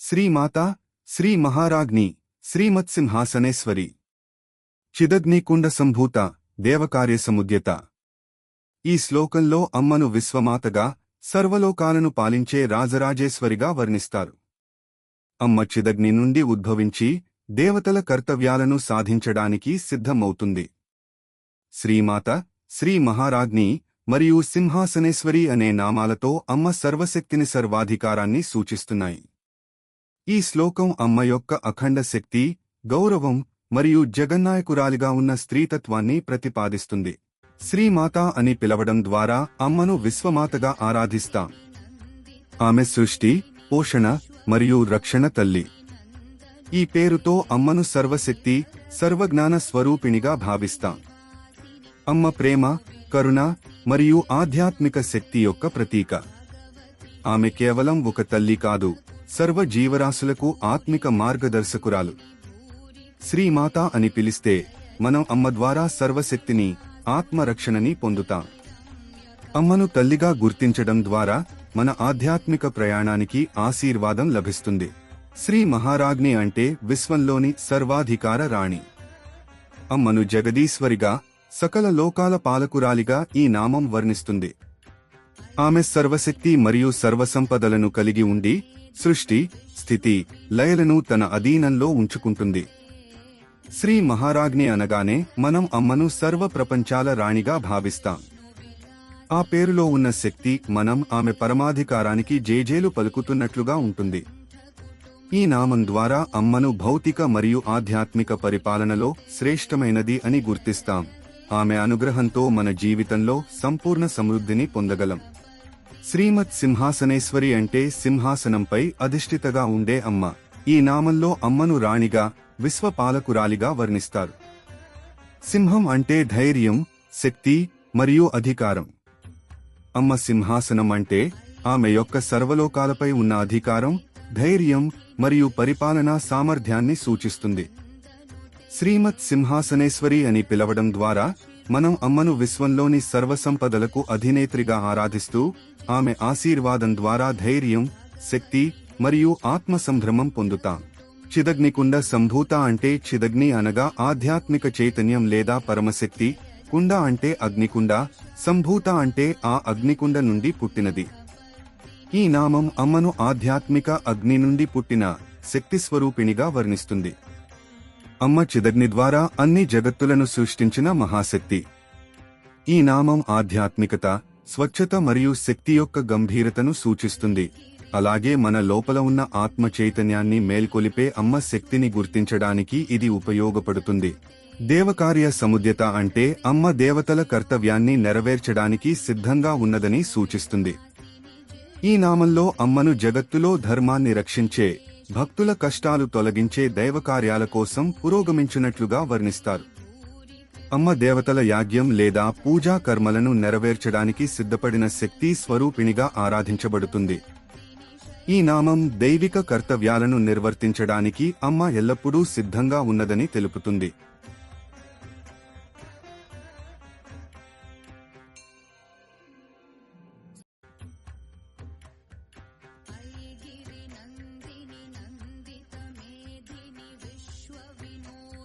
శ్రీమాత శ్రీ మహారాజ్ని శ్రీమత్సింహాసనేశ్వరి చిదగ్నికుండ సంభూత దేవకార్యసముద్యత ఈ శ్లోకంలో అమ్మను విశ్వమాతగా సర్వలోకాలను పాలించే రాజరాజేశ్వరిగా వర్ణిస్తారు. అమ్మ చిదగ్ని నుండి ఉద్భవించి దేవతల కర్తవ్యాలను సాధించడానికి సిద్ధమవుతుంది. శ్రీమాత శ్రీ మహారాజ్ని మరియు సింహాసనేశ్వరి అనే నామాలతో అమ్మ సర్వశక్తిని సర్వాధికారాన్ని సూచిస్తున్నాయి. ఈ శ్లోకం అమ్మ యొక్క అఖండ శక్తి గౌరవం మరియు జగన్నాయకురాలిగా ఉన్న స్త్రీతత్వాన్ని ప్రతిపాదిస్తుంది. శ్రీమాత అని పిలవడం ద్వారా అమ్మను విశ్వమాతగా ఆరాధిస్తాం. ఆమె సృష్టి పోషణ మరియు రక్షణ తల్లి. ఈ పేరుతో అమ్మను సర్వశక్తి సర్వజ్ఞాన స్వరూపిణిగా భావిస్తాం. అమ్మ ప్రేమ కరుణ మరియు ఆధ్యాత్మిక శక్తి యొక్క ప్రతీక. ఆమె కేవలం ఒక తల్లి కాదు. సర్వ జీవరాశులకు ఆత్మిక మార్గదర్శకురాలు. శ్రీమాత అని పిలిస్తే మనం అమ్మ ద్వారా సర్వశక్తిని ఆత్మరక్షణని పొందుతాం. అమ్మను తల్లిగా గుర్తించడం ద్వారా మన ఆధ్యాత్మిక ప్రయాణానికి ఆశీర్వాదం లభిస్తుంది. శ్రీ మహారాజ్ఞి అంటే విశ్వంలోని సర్వాధికార రాణి. అమ్మను జగదీశ్వరిగా సకల లోకాల పాలకురాలిగా ఈ నామం వర్ణిస్తుంది. ఆమె సర్వశక్తి మరియు సర్వసంపదలను కలిగి ఉండి సృష్టి స్థితి లయలను తన అధీనంలో ఉంచుకుంటుంది. శ్రీ మహారాజ్ని అనగానే మనం అమ్మను సర్వ ప్రపంచాల రాణిగా భావిస్తాం. ఆ పేరులో ఉన్న శక్తి మనం ఆమె పరమాధికారానికి జేజేలు పలుకుతున్నట్లుగా ఉంటుంది. ఈ నామం ద్వారా అమ్మను భౌతిక మరియు ఆధ్యాత్మిక పరిపాలనలో శ్రేష్టమైనది అని గుర్తిస్తాం. ఆమె అనుగ్రహంతో మన జీవితంలో సంపూర్ణ సమృద్ధిని పొందగలం. శ్రీమత్ సింహాసనేశ్వరి అంటే సింహాసనంపై అధిష్ఠితగా ఉండే అమ్మ. ఈ నామంలో అమ్మను రాణిగా విశ్వపాలకురాలిగా వర్ణిస్తారు. సింహం అంటే ధైర్యం శక్తి మరియు అధికారం. అమ్మ సింహాసనం అంటే ఆమె యొక్క సర్వలోకాలపై ఉన్న అధికారం ధైర్యం మరియు పరిపాలనా సామర్థ్యాన్ని సూచిస్తుంది. శ్రీమత్ సింహాసనేశ్వరి అని పిలవడం ద్వారా మనం అమ్మను విశ్వంలోని సర్వసంపదలకు అధినేత్రిగా ఆరాధిస్తూ ఆమె ఆశీర్వాదం ద్వారా ధైర్యం శక్తి మరియు ఆత్మ సంభ్రమం పొందుతాం. చిదగ్నికుండ సంభూత అంటే చిదగ్ని అనగా ఆధ్యాత్మిక చైతన్యం లేదా పరమశక్తి కుండ అంటే అగ్నికుండ సంభూత అంటే ఆ అగ్నికుండ నుండి పుట్టినది. ఈ నామం అమ్మను ఆధ్యాత్మిక అగ్ని నుండి పుట్టిన శక్తి స్వరూపిణిగా వర్ణిస్తుంది. అమ్మ చిదగ్ని ద్వారా అన్ని జగత్తులను సృష్టించిన మహాశక్తి. ఈ నామం ఆధ్యాత్మికత స్వచ్ఛత మరియు శక్తి యొక్క గంభీరతను సూచిస్తుంది. అలాగే మన లోపల ఉన్న ఆత్మ చైతన్యాన్ని మేల్కొలిపే అమ్మ శక్తిని గుర్తించడానికి ఇది ఉపయోగపడుతుంది. దేవకార్య సముద్యత అంటే అమ్మ దేవతల కర్తవ్యాన్ని నెరవేర్చడానికి సిద్ధంగా ఉన్నదని సూచిస్తుంది. ఈ నామంలో అమ్మను జగత్తులో ధర్మాన్ని రక్షించే భక్తుల కష్టాలు తొలగించే దైవకార్యాల కోసం పురోగమించినట్లుగా వర్ణిస్తారు. అమ్మ దేవతల యాగ్యం లేదా పూజా కర్మలను నెరవేర్చడానికి సిద్ధపడిన శక్తి స్వరూపిణిగా ఆరాధించబడుతుంది. ఈ నామం దైవిక కర్తవ్యాలను నిర్వర్తించడానికి అమ్మ ఎల్లప్పుడూ సిద్ధంగా ఉన్నదని తెలుపుతుంది.